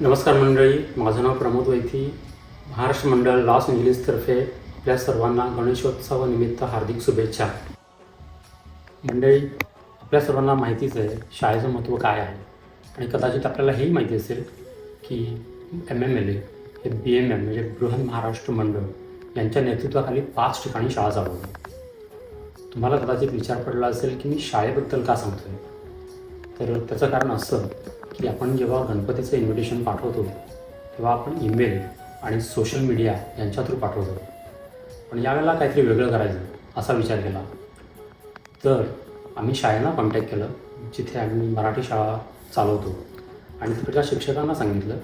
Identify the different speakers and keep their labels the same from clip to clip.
Speaker 1: नमस्कार मंडळी माझं नाव प्रमोद वैथी. महाराष्ट्र मंडळ लॉस एंजलिसतर्फे आपल्या सर्वांना गणेशोत्सवानिमित्त हार्दिक शुभेच्छा. मंडळी आपल्या सर्वांना माहितीच आहे शाळेचं महत्त्व काय आहे? आणि कदाचित आपल्याला हेही माहिती असेल की एम एम एल ए हे बी एम एम म्हणजे बृहन महाराष्ट्र मंडळ यांच्या नेतृत्वाखाली पाच ठिकाणी शाळा चालवली. तुम्हाला कदाचित विचार पडला असेल की मी शाळेबद्दल का सांगतोय? तर त्याचं कारण असं की आपण जेव्हा गणपतीचं इन्व्हिटेशन पाठवतो तेव्हा आपण ईमेल आणि सोशल मीडिया यांच्या थ्रू पाठवतो. पण यावेळेला काहीतरी वेगळं करायचं असा विचार केला. तर आम्ही शाळेला कॉन्टॅक्ट केलं जिथे आम्ही मराठी शाळा चालवतो. आणि तिकडच्या शिक्षकांना सांगितलं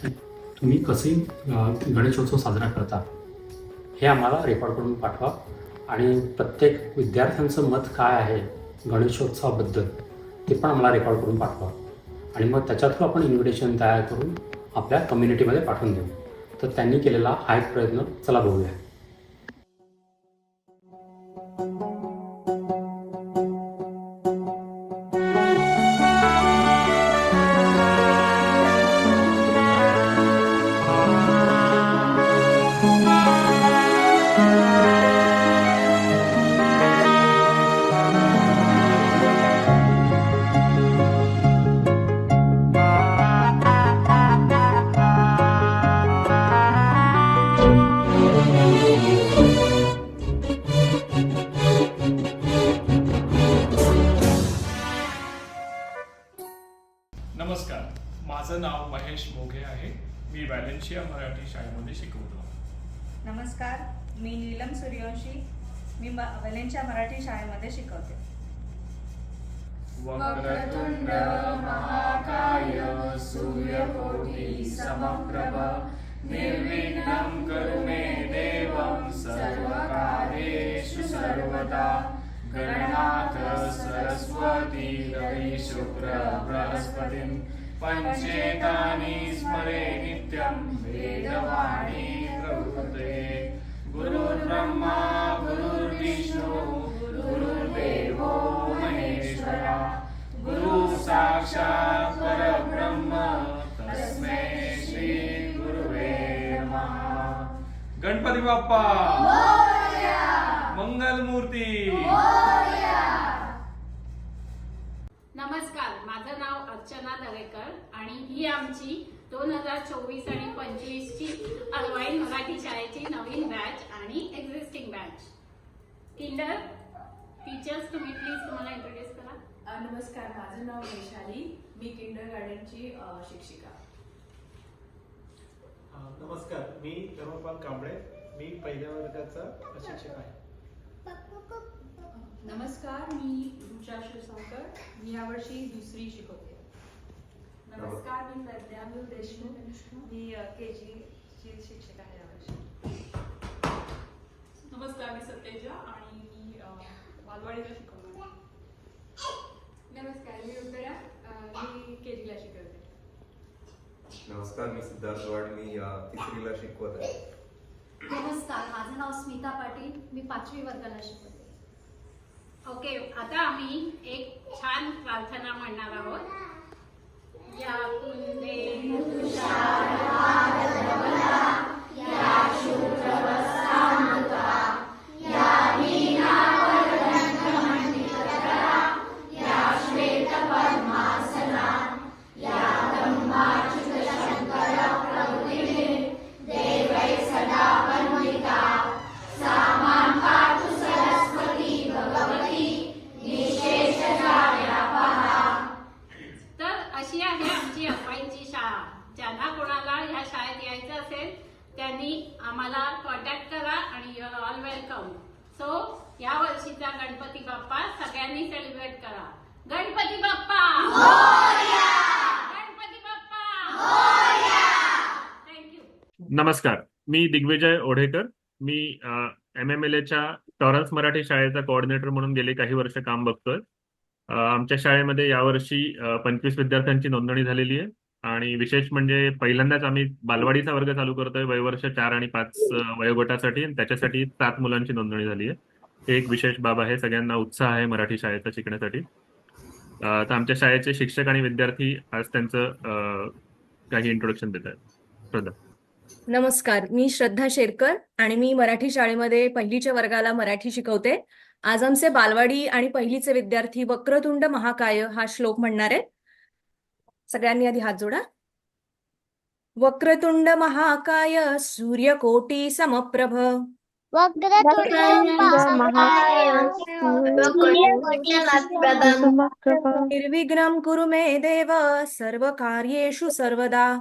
Speaker 1: की तुम्ही कसे गणेशोत्सव साजरा करता हे आम्हाला रेकॉर्ड करून पाठवा. आणि प्रत्येक विद्यार्थ्यांचं मत काय आहे गणेशोत्सवाबद्दल ते पण आम्हाला रेकॉर्ड करून पाठवा. आणि मग त्याच्या थ्रू आपण इन्व्हिटेशन तयार करून आपल्या कम्युनिटीमध्ये पाठवून देऊ. तर त्यांनी केलेला हा एक प्रयत्न चला बघूया.
Speaker 2: व्हॅलेन्शिया मराठी शाळेमध्ये शिकवतो.
Speaker 3: नमस्कार मी नीलम सूर्यवंशी. मी वेलेंच्या मराठी शाळेमध्ये शिकवते.
Speaker 2: वक्रतुंड महाकाय सूर्यकोटि समप्रभ. निर्विघ्नं कुरु मे देवं सर्वकार्येषु सर्वदा. गणनाथ सरस्वती रवि शुक्र बृहस्पतिं पञ्चेतानि स्मरे नित्यं वेदवाणी प्रवृते गुरुर्ब्रह्मा गुरुर्विष्णु गुरुर्देवो महेश्वरा। गुरु साक्षात् परब्रह्म तस्मै श्री गुरुवे गणपती बाप्पा! मंगलमूर्ती!
Speaker 4: नमस्कार माझं नाव अर्चना दरेकर आणि ही आमची दोन हजार चोवीस आणि पंचवीस ची अरवाईन मराठी शाळेची नवीन बॅच आणि एक्झिस्टिंग बॅच किंडर टीचर्स तुम्ही प्लीज तुम्हाला इंट्रोड्यूस करा.
Speaker 5: नमस्कार माझं नाव वैशाली. मी किंडर गार्डनची शिक्षिका.
Speaker 6: नमस्कार मी धर्मपाल कांबळे. मी पहिल्या वर्गाचा शिक्षक आहे.
Speaker 5: नमस्कार मी रुचा शिरसावकर मी यावर्षी दुसरी शिकवते.
Speaker 7: नमस्कार मी प्रज्ञानू देशमुख. मी के जी ची शिक्षक आहे यावर्षी
Speaker 5: नमस्कार मी सतेजा आणि मी बालवाडीला शिकवते
Speaker 7: नमस्कार मी उत्तरा. मी के जीला शिकवते.
Speaker 8: नमस्कार मी सिद्धार्थ वाड. मी तिसरीला शिकवत आहे
Speaker 9: नमस्कार माझं नाव स्मिता पाटील मी पाचवी वर्गाला शिकवते.
Speaker 4: ओके आता आम्ही एक छान प्रार्थना म्हणणार आहोत. या कुंदे
Speaker 10: नमस्कार. मी दिग्विजय ओढेकर. मी एम एम एल एच्या टॉरन्स मराठी शाळेचा कोऑर्डिनेटर म्हणून गेले काही वर्ष काम बघतोय. आमच्या शाळेमध्ये यावर्षी पंचवीस विद्यार्थ्यांची नोंदणी झालेली आहे. आणि विशेष म्हणजे पहिल्यांदाच आम्ही बालवाडीचा वर्ग चालू करतोय. वयवर्ष चार आणि पाच वयोगटासाठी आणि त्याच्यासाठी सात मुलांची नोंदणी झाली आहे. हे एक विशेष बाब आहे. सगळ्यांना उत्साह आहे मराठी शाळेचा शिकण्यासाठी. तर आमच्या शाळेचे शिक्षक आणि विद्यार्थी आज त्यांचं काही इंट्रोडक्शन देत आहेत.
Speaker 11: नमस्कार मी श्रद्धा शेरकर आणि मी मराठी शाळेमध्ये पहिलीच्या वर्गाला मराठी शिकवते. आज आमचे बालवाडी आणि पहिलीचे विद्यार्थी वक्रतुंड महाकाय हा श्लोक म्हणणार आहेत. सगळ्यांनी आधी हात जोडा. वक्रतुंड महाकाय सूर्यकोटी समप्रभ. निर्विघ्नं कुरु मे देव सर्वकार्येषु सर्वदा.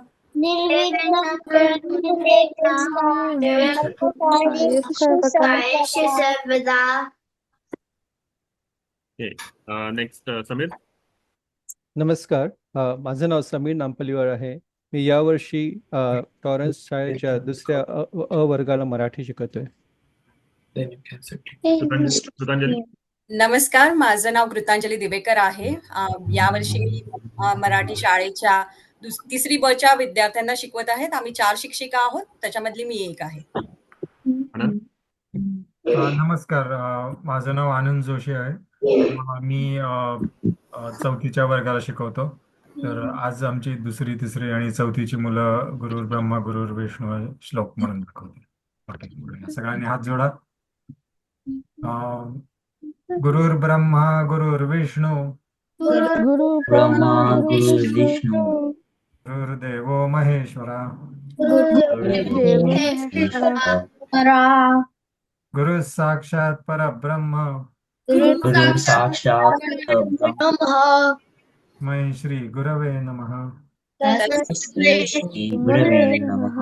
Speaker 10: नेक्स्ट समीर?
Speaker 12: नमस्कार. माझं नाव समीर नांपलीवर आहे. मी यावर्षी टॉरन्स शाळेच्या दुसऱ्या अ वर्गाला मराठी
Speaker 10: कृतांजली कृतांजली
Speaker 11: नमस्कार. माझं नाव कृतांजली दिवेकर आहे. यावर्षी मराठी शाळेच्या तिसरी बच्या विद्यार्थ्यांना शिकवत आहेत. आम्ही चार शिक्षिका आहोत. त्याच्यामधली मी एक आहे.
Speaker 13: नमस्कार. माझं नाव आनंद जोशी आहे. मी चौथीच्या वर्गाला शिकवतो. तर आज आमची दुसरी तिसरी आणि चौथीची मुलं गुरुर ब्रह्मा गुरुर विष्णू हे श्लोक म्हणून दाखवते सगळ्यांनी हात जोडा. अ, गुरुर ब्रह्मा गुरुर विष्णू.
Speaker 14: गुरु ब्रह्मा गुरु विष्णू.
Speaker 13: गुरुर्देवो महेश्वरा। गुरु साक्षात परब्रह्म।
Speaker 14: गुरु साक्षात परब्रह्म
Speaker 13: श्री गुरवे नमः।
Speaker 14: तस्मै श्री गुरवे नमः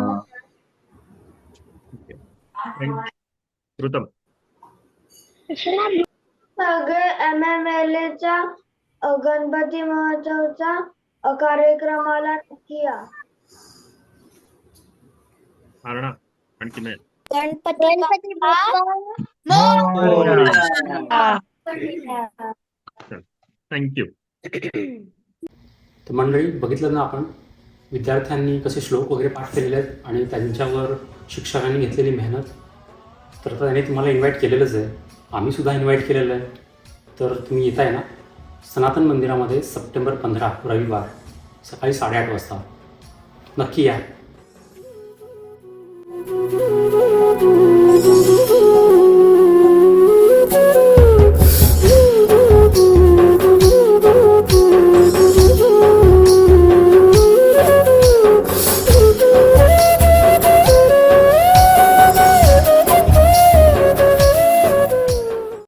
Speaker 10: कृतम
Speaker 7: सगळे एम एम एल च्या गणपती महोत्सवचा कार्यक्रमाला नक्की या.
Speaker 10: आरणा आणखी नाही.
Speaker 7: गणपती
Speaker 10: थँक्यू
Speaker 1: तर मंडळी बघितलं ना आपण विद्यार्थ्यांनी कसे श्लोक वगैरे पाठ केलेले आहेत आणि त्यांच्यावर शिक्षकांनी घेतलेली मेहनत. तर त्यांनी तुम्हाला इन्व्हाइट केलेलंच आहे. आम्ही सुद्धा इन्व्हाइट केलेलं आहे. तर तुम्ही येताय ना? सनातन मंदिरामध्ये सप्टेंबर पंधरा रविवार सकाळी साडेआठ वाजता. नक्की या.